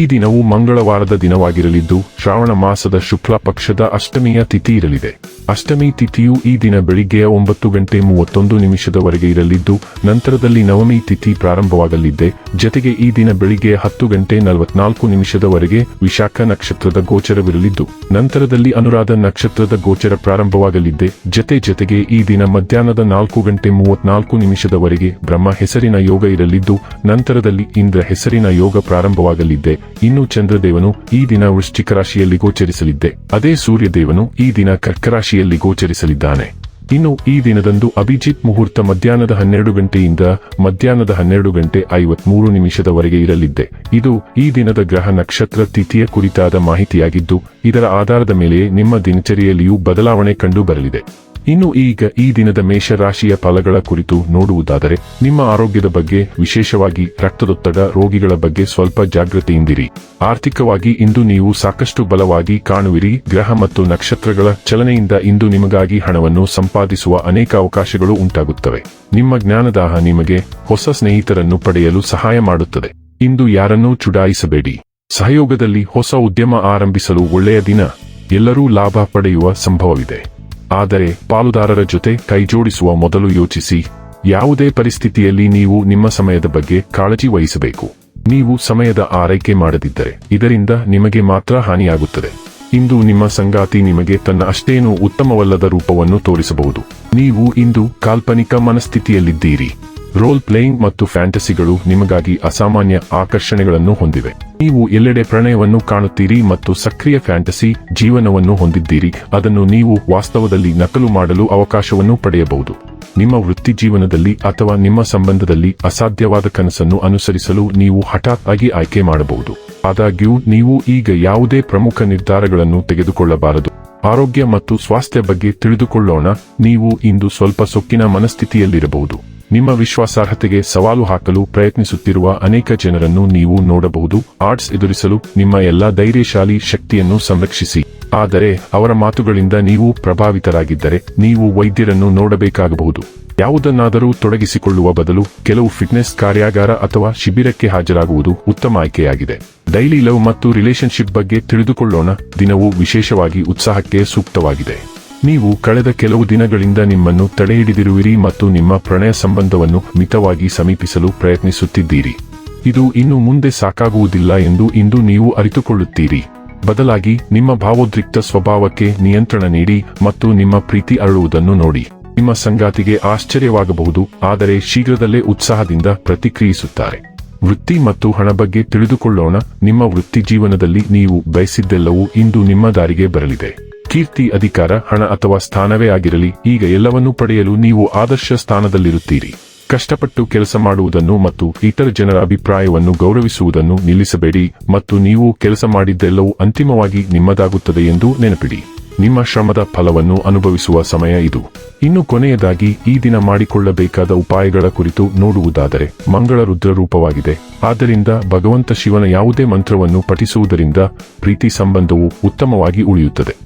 ಈ ದಿನವು ಮಂಗಳವಾರದ ದಿನವಾಗಿರಲಿದ್ದು, ಶ್ರಾವಣ ಮಾಸದ ಶುಕ್ಲ ಪಕ್ಷದ ಅಷ್ಟಮಿಯ ತಿಥಿ ಇರಲಿದೆ. ಅಷ್ಟಮಿ ತಿಥಿಯು ಈ ದಿನ ಬೆಳಿಗ್ಗೆಯ ಒಂಬತ್ತು ಗಂಟೆ ಮೂವತ್ತೊಂದು ನಿಮಿಷದವರೆಗೆ ಇರಲಿದ್ದು, ನಂತರದಲ್ಲಿ ನವಮಿ ತಿಥಿ ಪ್ರಾರಂಭವಾಗಲಿದ್ದೆ ಜತೆಗೆ ಈ ದಿನ ಬೆಳಿಗ್ಗೆ ಹತ್ತು ಗಂಟೆ ನಲವತ್ನಾಲ್ಕು ನಿಮಿಷದವರೆಗೆ ವಿಶಾಖ ನಕ್ಷತ್ರದ ಗೋಚರವಿರಲಿದ್ದು, ನಂತರದಲ್ಲಿ ಅನುರಾಧ ನಕ್ಷತ್ರದ ಗೋಚರ ಪ್ರಾರಂಭವಾಗಲಿದ್ದೆ ಜತೆ ಜತೆಗೆ ಈ ದಿನ ಮಧ್ಯಾಹ್ನದ ನಾಲ್ಕು ಗಂಟೆ ಮೂವತ್ನಾಲ್ಕು ನಿಮಿಷದವರೆಗೆ ಬ್ರಹ್ಮ ಹೆಸರಿನ ಯೋಗ ಇರಲಿದ್ದು, ನಂತರದಲ್ಲಿ ಇಂದ್ರ ಹೆಸರಿನ ಯೋಗ ಪ್ರಾರಂಭವಾಗಲಿದ್ದೆ ಇನ್ನು ಚಂದ್ರದೇವನು ಈ ದಿನ ವೃಶ್ಚಿಕ ರಾಶಿಯಲ್ಲಿ ಗೋಚರಿಸಲಿದ್ದೆ. ಅದೇ ಸೂರ್ಯದೇವನು ಈ ದಿನ ಕರ್ಕ ರಾಶಿಯಲ್ಲಿ ಗೋಚರಿಸಲಿದ್ದಾನೆ. ಇನ್ನು ಈ ದಿನದಂದು ಅಭಿಜಿತ್ ಮುಹೂರ್ತ ಮಧ್ಯಾಹ್ನದ ಹನ್ನೆರಡು ಗಂಟೆಯಿಂದ ಮಧ್ಯಾಹ್ನದ ಹನ್ನೆರಡು ಗಂಟೆ ಐವತ್ಮೂರು ನಿಮಿಷದವರೆಗೆ ಇರಲಿದ್ದೆ. ಇದು ಈ ದಿನದ ಗ್ರಹ ನಕ್ಷತ್ರ ತಿಥಿಯ ಕುರಿತಾದ ಮಾಹಿತಿಯಾಗಿದ್ದು, ಇದರ ಆಧಾರದ ಮೇಲೆಯೇ ನಿಮ್ಮ ದಿನಚರಿಯಲ್ಲಿಯೂ ಬದಲಾವಣೆ ಕಂಡು ಬರಲಿದೆ. ಇನ್ನು ಈಗ ಈ ದಿನದ ಮೇಷರಾಶಿಯ ಫಲಗಳ ಕುರಿತು ನೋಡುವುದಾದರೆ, ನಿಮ್ಮ ಆರೋಗ್ಯದ ಬಗ್ಗೆ, ವಿಶೇಷವಾಗಿ ರಕ್ತದೊತ್ತಡ ರೋಗಿಗಳ ಬಗ್ಗೆ ಸ್ವಲ್ಪ ಜಾಗೃತಿಯಿಂದಿರಿ ಆರ್ಥಿಕವಾಗಿ ಇಂದು ನೀವು ಸಾಕಷ್ಟು ಬಲವಾಗಿ ಕಾಣುವಿರಿ. ಗ್ರಹ ಮತ್ತು ನಕ್ಷತ್ರಗಳ ಚಲನೆಯಿಂದ ಇಂದು ನಿಮಗಾಗಿ ಹಣವನ್ನು ಸಂಪಾದಿಸುವ ಅನೇಕ ಅವಕಾಶಗಳು ಉಂಟಾಗುತ್ತವೆ. ನಿಮ್ಮ ಜ್ಞಾನದಾಹ ನಿಮಗೆ ಹೊಸ ಸ್ನೇಹಿತರನ್ನು ಪಡೆಯಲು ಸಹಾಯ ಮಾಡುತ್ತದೆ. ಇಂದು ಯಾರನ್ನೂ ಚುಡಾಯಿಸಬೇಡಿ. ಸಹಯೋಗದಲ್ಲಿ ಹೊಸ ಉದ್ಯಮ ಆರಂಭಿಸಲು ಒಳ್ಳೆಯ ದಿನ. ಎಲ್ಲರೂ ಲಾಭ ಪಡೆಯುವ ಸಂಭವವಿದೆ. ಆದರೆ ಪಾಲುದಾರರ ಜೊತೆ ಕೈಜೋಡಿಸುವ ಮೊದಲು ಯೋಚಿಸಿ. ಯಾವುದೇ ಪರಿಸ್ಥಿತಿಯಲ್ಲಿ ನೀವು ನಿಮ್ಮ ಸಮಯದ ಬಗ್ಗೆ ಕಾಳಜಿ ವಹಿಸಬೇಕು. ನೀವು ಸಮಯದ ಆರೈಕೆ ಮಾಡದಿದ್ದರೆ ಇದರಿಂದ ನಿಮಗೆ ಮಾತ್ರ ಹಾನಿಯಾಗುತ್ತದೆ. ಇಂದು ನಿಮ್ಮ ಸಂಗಾತಿ ನಿಮಗೆ ತನ್ನ ಅಷ್ಟೇನೂ ಉತ್ತಮವಲ್ಲದ ರೂಪವನ್ನು ತೋರಿಸಬಹುದು. ನೀವು ಇಂದು ಕಾಲ್ಪನಿಕ ಮನಸ್ಥಿತಿಯಲ್ಲಿದ್ದೀರಿ. ರೋಲ್ ಪ್ಲೇಯಿಂಗ್ ಮತ್ತು ಫ್ಯಾಂಟಸಿಗಳು ನಿಮಗಾಗಿ ಅಸಾಮಾನ್ಯ ಆಕರ್ಷಣೆಗಳನ್ನು ಹೊಂದಿವೆ. ನೀವು ಎಲ್ಲೆಡೆ ಪ್ರಣಯವನ್ನು ಕಾಣುತ್ತೀರಿ ಮತ್ತು ಸಕ್ರಿಯ ಫ್ಯಾಂಟಸಿ ಜೀವನವನ್ನು ಹೊಂದಿದ್ದೀರಿ. ಅದನ್ನು ನೀವು ವಾಸ್ತವದಲ್ಲಿ ನಕಲು ಮಾಡಲು ಅವಕಾಶವನ್ನು ಪಡೆಯಬಹುದು. ನಿಮ್ಮ ವೃತ್ತಿ ಜೀವನದಲ್ಲಿ ಅಥವಾ ನಿಮ್ಮ ಸಂಬಂಧದಲ್ಲಿ ಅಸಾಧ್ಯವಾದ ಕನಸನ್ನು ಅನುಸರಿಸಲು ನೀವು ಹಠಾತ್ ಆಗಿ ಆಯ್ಕೆ ಮಾಡಬಹುದು. ಆದಾಗ್ಯೂ, ನೀವು ಈಗ ಯಾವುದೇ ಪ್ರಮುಖ ನಿರ್ಧಾರಗಳನ್ನು ತೆಗೆದುಕೊಳ್ಳಬಾರದು. ಆರೋಗ್ಯ ಮತ್ತು ಸ್ವಾಸ್ಥ್ಯ ಬಗ್ಗೆ ತಿಳಿದುಕೊಳ್ಳೋಣ. ನೀವು ಇಂದು ಸ್ವಲ್ಪ ಸೊಕ್ಕಿನ ಮನಸ್ಥಿತಿಯಲ್ಲಿರಬಹುದು. ನಿಮ್ಮ ವಿಶ್ವಾಸಾರ್ಹತೆಗೆ ಸವಾಲು ಹಾಕಲು ಪ್ರಯತ್ನಿಸುತ್ತಿರುವ ಅನೇಕ ಜನರನ್ನು ನೀವು ನೋಡಬಹುದು. ಆರ್ಟ್ಸ್ ಎದುರಿಸಲು ನಿಮ್ಮ ಎಲ್ಲಾ ಧೈರ್ಯಶಾಲಿ ಶಕ್ತಿಯನ್ನು ಸಂರಕ್ಷಿಸಿ. ಆದರೆ ಅವರ ಮಾತುಗಳಿಂದ ನೀವು ಪ್ರಭಾವಿತರಾಗಿದ್ದರೆ ನೀವು ವೈದ್ಯರನ್ನು ನೋಡಬೇಕಾಗಬಹುದು. ಯಾವುದನ್ನಾದರೂ ತೊಡಗಿಸಿಕೊಳ್ಳುವ ಬದಲು ಕೆಲವು ಫಿಟ್ನೆಸ್ ಕಾರ್ಯಾಗಾರ ಅಥವಾ ಶಿಬಿರಕ್ಕೆ ಹಾಜರಾಗುವುದು ಉತ್ತಮ ಆಯ್ಕೆಯಾಗಿದೆ. ಡೈಲಿ ಲವ್ ಮತ್ತು ರಿಲೇಶನ್ಶಿಪ್ ಬಗ್ಗೆ ತಿಳಿದುಕೊಳ್ಳೋಣ. ದಿನವು ವಿಶೇಷವಾಗಿ ಉತ್ಸಾಹಕ್ಕೆ ಸೂಕ್ತವಾಗಿದೆ. ನೀವು ಕಳೆದ ಕೆಲವು ದಿನಗಳಿಂದ ನಿಮ್ಮನ್ನು ತಡೆಹಿಡಿದಿರುವಿರಿ ಮತ್ತು ನಿಮ್ಮ ಪ್ರಣಯ ಸಂಬಂಧವನ್ನು ಮಿತವಾಗಿ ಸಮೀಪಿಸಲು ಪ್ರಯತ್ನಿಸುತ್ತಿದ್ದೀರಿ. ಇದು ಇನ್ನು ಮುಂದೆ ಸಾಕಾಗುವುದಿಲ್ಲ ಎಂದು ಇಂದು ನೀವು ಅರಿತುಕೊಳ್ಳುತ್ತೀರಿ. ಬದಲಾಗಿ ನಿಮ್ಮ ಭಾವೋದ್ರಿಕ್ತ ಸ್ವಭಾವಕ್ಕೆ ನಿಯಂತ್ರಣ ನೀಡಿ ಮತ್ತು ನಿಮ್ಮ ಪ್ರೀತಿ ಅರಳುವುದನ್ನು ನೋಡಿ. ನಿಮ್ಮ ಸಂಗಾತಿಗೆ ಆಶ್ಚರ್ಯವಾಗಬಹುದು, ಆದರೆ ಶೀಘ್ರದಲ್ಲೇ ಉತ್ಸಾಹದಿಂದ ಪ್ರತಿಕ್ರಿಯಿಸುತ್ತಾರೆ. ವೃತ್ತಿ ಮತ್ತು ಹಣ ಬಗ್ಗೆ ತಿಳಿದುಕೊಳ್ಳೋಣ, ನಿಮ್ಮ ವೃತ್ತಿ ಜೀವನದಲ್ಲಿ ನೀವು ಬಯಸಿದ್ದೆಲ್ಲವೂ ಇಂದು ನಿಮ್ಮ ದಾರಿಗೆ ಬರಲಿದೆ. ಕೀರ್ತಿ ಅಧಿಕಾರ, ಹಣ ಅಥವಾ ಸ್ಥಾನವೇ ಆಗಿರಲಿ, ಈಗ ಎಲ್ಲವನ್ನೂ ಪಡೆಯಲು ನೀವು ಆದರ್ಶ ಸ್ಥಾನದಲ್ಲಿರುತ್ತೀರಿ. ಕಷ್ಟಪಟ್ಟು ಕೆಲಸ ಮಾಡುವುದನ್ನು ಮತ್ತು ಇತರ ಜನರ ಅಭಿಪ್ರಾಯವನ್ನು ಗೌರವಿಸುವುದನ್ನು ನಿಲ್ಲಿಸಬೇಡಿ ಮತ್ತು ನೀವು ಕೆಲಸ ಮಾಡಿದ್ದೆಲ್ಲವೂ ಅಂತಿಮವಾಗಿ ನಿಮ್ಮದಾಗುತ್ತದೆ ಎಂದು ನೆನಪಿಡಿ. ನಿಮ್ಮ ಶ್ರಮದ ಫಲವನ್ನು ಅನುಭವಿಸುವ ಸಮಯ ಇದು. ಇನ್ನು ಕೊನೆಯದಾಗಿ, ಈ ದಿನ ಮಾಡಿಕೊಳ್ಳಬೇಕಾದ ಉಪಾಯಗಳ ಕುರಿತು ನೋಡುವುದಾದರೆ, ಮಂಗಳ ರುದ್ರ ರೂಪವಾಗಿದೆ ಆದ್ದರಿಂದ ಭಗವಂತ ಶಿವನ ಯಾವುದೇ ಮಂತ್ರವನ್ನು ಪಠಿಸುವುದರಿಂದ ಪ್ರೀತಿ ಸಂಬಂಧವು ಉತ್ತಮವಾಗಿ ಉಳಿಯುತ್ತದೆ.